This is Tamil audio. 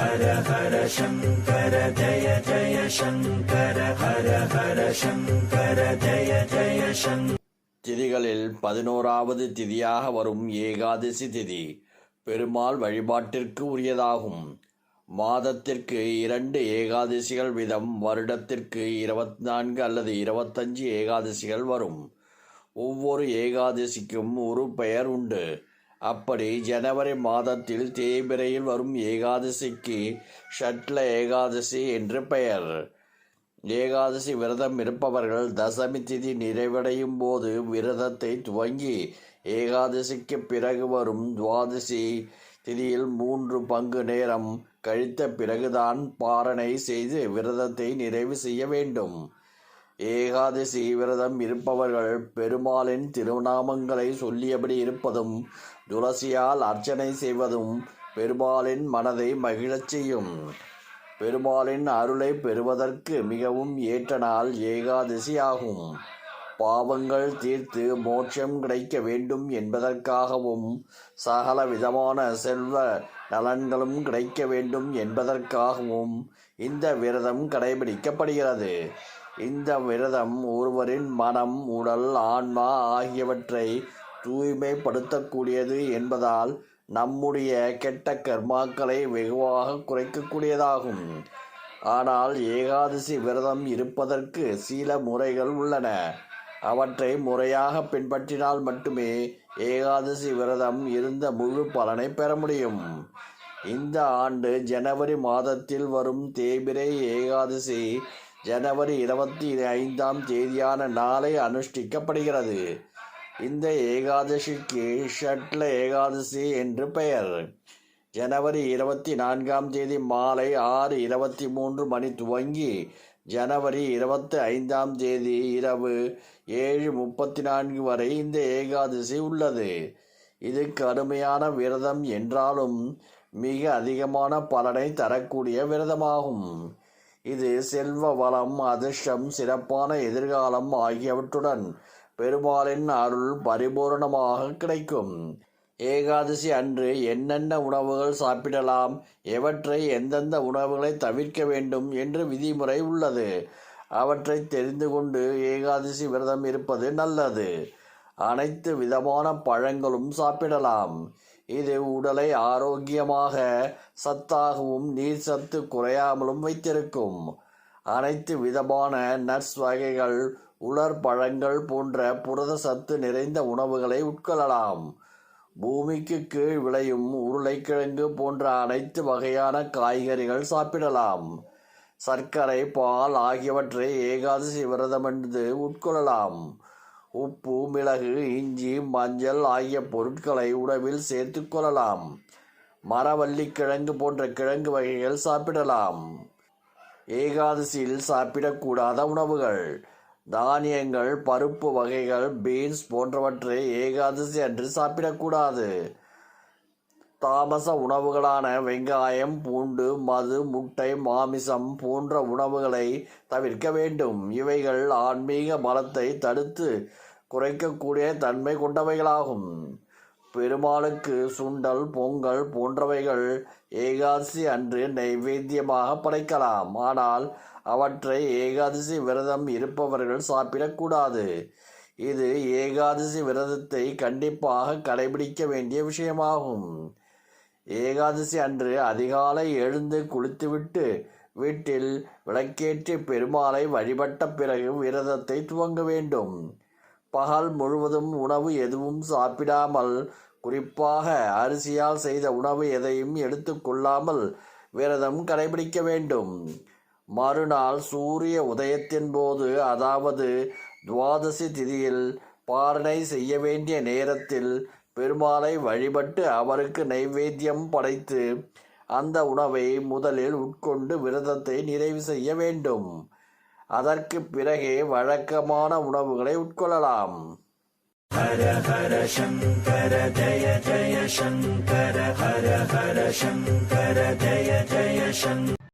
ஹர ஹர சங்கர ஜய ஜய சங்கர ஹர ஹர சங்கர ஜய ஜய சங்கர திதிகளில் பதினோராவது திதியாக வரும் ஏகாதசி திதி பெருமாள் வழிபாட்டிற்கு உரியதாகும். மாதத்திற்கு இரண்டு ஏகாதசிகள் வீதம் வருடத்திற்கு இருபத்தி நான்கு அல்லது இருபத்தஞ்சு ஏகாதசிகள் வரும். ஒவ்வொரு ஏகாதசிக்கும் ஒரு பெயர் உண்டு. அப்படி ஜனவரி மாதத்தில் தேய்பிரையில் வரும் ஏகாதசிக்கு ஷட்ல ஏகாதசி என்று பெயர். ஏகாதசி விரதம் இருப்பவர்கள் தசமி திதி நிறைவடையும் போது விரதத்தை துவங்கி ஏகாதசிக்கு பிறகு வரும் துவாதசி திதியில் மூன்று பங்கு நேரம் கழித்த பிறகுதான் பாரணை செய்து விரதத்தை நிறைவு செய்ய வேண்டும். ஏகாதசி விரதம் இருப்பவர்கள் பெருமாளின் திருநாமங்களை சொல்லியபடி இருப்பதும் துளசியால் அர்ச்சனை செய்வதும் பெருமாளின் மனதை மகிழச் செய்யும். பெருமாளின் அருளை பெறுவதற்கு மிகவும் ஏற்ற நாள் ஏகாதசி ஆகும். பாவங்கள் தீர்த்து மோட்சம் கிடைக்க வேண்டும் என்பதற்காகவும் சகல விதமான செல்வ நலன்களும் கிடைக்க வேண்டும் என்பதற்காகவும் இந்த விரதம் கடைபிடிக்கப்படுகிறது. இந்த விரதம் ஒருவரின் மனம் உடல் ஆன்மா ஆகியவற்றை தூய்மைப்படுத்தக்கூடியது என்பதால் நம்முடைய கெட்ட கர்மாக்களை வெகுவாக குறைக்கக்கூடியதாகும். ஆனால் ஏகாதசி விரதம் இருப்பதற்கு சில முறைகள் உள்ளன. அவற்றை முறையாக பின்பற்றினால் மட்டுமே ஏகாதசி விரதம் இருந்த முழு பலனை பெற முடியும். இந்த ஆண்டு ஜனவரி மாதத்தில் வரும் தேய்பிரை ஏகாதசி ஜனவரி இருபத்தி ஐந்தாம் தேதியான நாளை அனுஷ்டிக்கப்படுகிறது. இந்த ஏகாதசிக்கு ஷட்ல ஏகாதசி என்று பெயர். ஜனவரி இருபத்தி நான்காம் தேதி மாலை ஆறு இருபத்தி மூன்று மணி துவங்கி ஜனவரி இருபத்தி ஐந்தாம் தேதி இரவு ஏழு முப்பத்தி நான்கு வரை இந்த ஏகாதசி உள்ளது. இது கடுமையான விரதம் என்றாலும் மிக அதிகமான பலனை தரக்கூடிய விரதமாகும். இது செல்வ வளம் அதிர்ஷ்டம் சிறப்பான எதிர்காலம் ஆகியவற்றுடன் பெருமாளின் அருள் பரிபூரணமாக கிடைக்கும். ஏகாதசி அன்று என்னென்ன உணவுகள் சாப்பிடலாம் எவற்றை எந்தெந்த உணவுகளை தவிர்க்க வேண்டும் என்று விதிமுறை உள்ளது. அவற்றை தெரிந்து கொண்டு ஏகாதசி விரதம் இருப்பது நல்லது. அனைத்து விதமான பழங்களும் சாப்பிடலாம். இது உடலை ஆரோக்கியமாக சத்தாகவும் நீர் சத்து குறையாமலும் வைத்திருக்கும். அனைத்து விதமான நட்ஸ் வகைகள் உலர் பழங்கள் போன்ற புரத சத்து நிறைந்த உணவுகளை உட்கொள்ளலாம். பூமிக்கு கீழ் விளையும் உருளைக்கிழங்கு போன்ற அனைத்து வகையான காய்கறிகள் சாப்பிடலாம். சர்க்கரை பால் ஆகியவற்றை ஏகாதசி விரதம் என்று உட்கொள்ளலாம். உப்பு மிளகு இஞ்சி மஞ்சள் ஆகிய பொருட்களை உணவில் சேர்த்து கொள்ளலாம். மரவள்ளி கிழங்கு போன்ற கிழங்கு வகைகள் சாப்பிடலாம். ஏகாதசியில் சாப்பிடக்கூடாத உணவுகள். தானியங்கள் பருப்பு வகைகள் பீன்ஸ் போன்றவற்றை ஏகாதசி அன்று சாப்பிடக்கூடாது. தாமச உணவுகளான வெங்காயம் பூண்டு மது முட்டை மாமிசம் போன்ற உணவுகளை தவிர்க்க வேண்டும். இவைகள் ஆன்மீக பலத்தை தடுத்து குறைக்கக்கூடிய தன்மை கொண்டவைகளாகும். பெருமாளுக்கு சுண்டல் பொங்கல் போன்றவைகள் ஏகாதசி அன்று நைவேத்தியமாக படைக்கலாம். ஆனால் அவற்றை ஏகாதசி விரதம் இருப்பவர்கள் சாப்பிடக்கூடாது. இது ஏகாதசி விரதத்தை கண்டிப்பாக கடைபிடிக்க வேண்டிய விஷயமாகும். ஏகாதசி அன்று அதிகாலை எழுந்து குளித்துவிட்டு வீட்டில் விளக்கேற்றி பெருமாளை வழிபட்ட பிறகு விரதத்தை துவங்க வேண்டும். பகல் முழுவதும் உணவு எதுவும் சாப்பிடாமல் குறிப்பாக அரிசியால் செய்த உணவு எதையும் எடுத்துக்கொள்ளாமல் விரதம் கடைபிடிக்க வேண்டும். மறுநாள் சூரிய உதயத்தின் போது அதாவது துவாதசி திதியில் பாரணை செய்ய வேண்டிய நேரத்தில் பெருமாளை வழிபட்டு அவருக்கு நைவேத்தியம் படைத்து அந்த உணவை முதலில் உட்கொண்டு விரதத்தை நிறைவு செய்ய வேண்டும். அதற்கு பிறகே வழக்கமான உணவுகளை உட்கொள்ளலாம். ஹர ஹர சங்கர ஜய ஜய சங்கர ஹர ஹர சங்கர ஜய ஜய சங்கர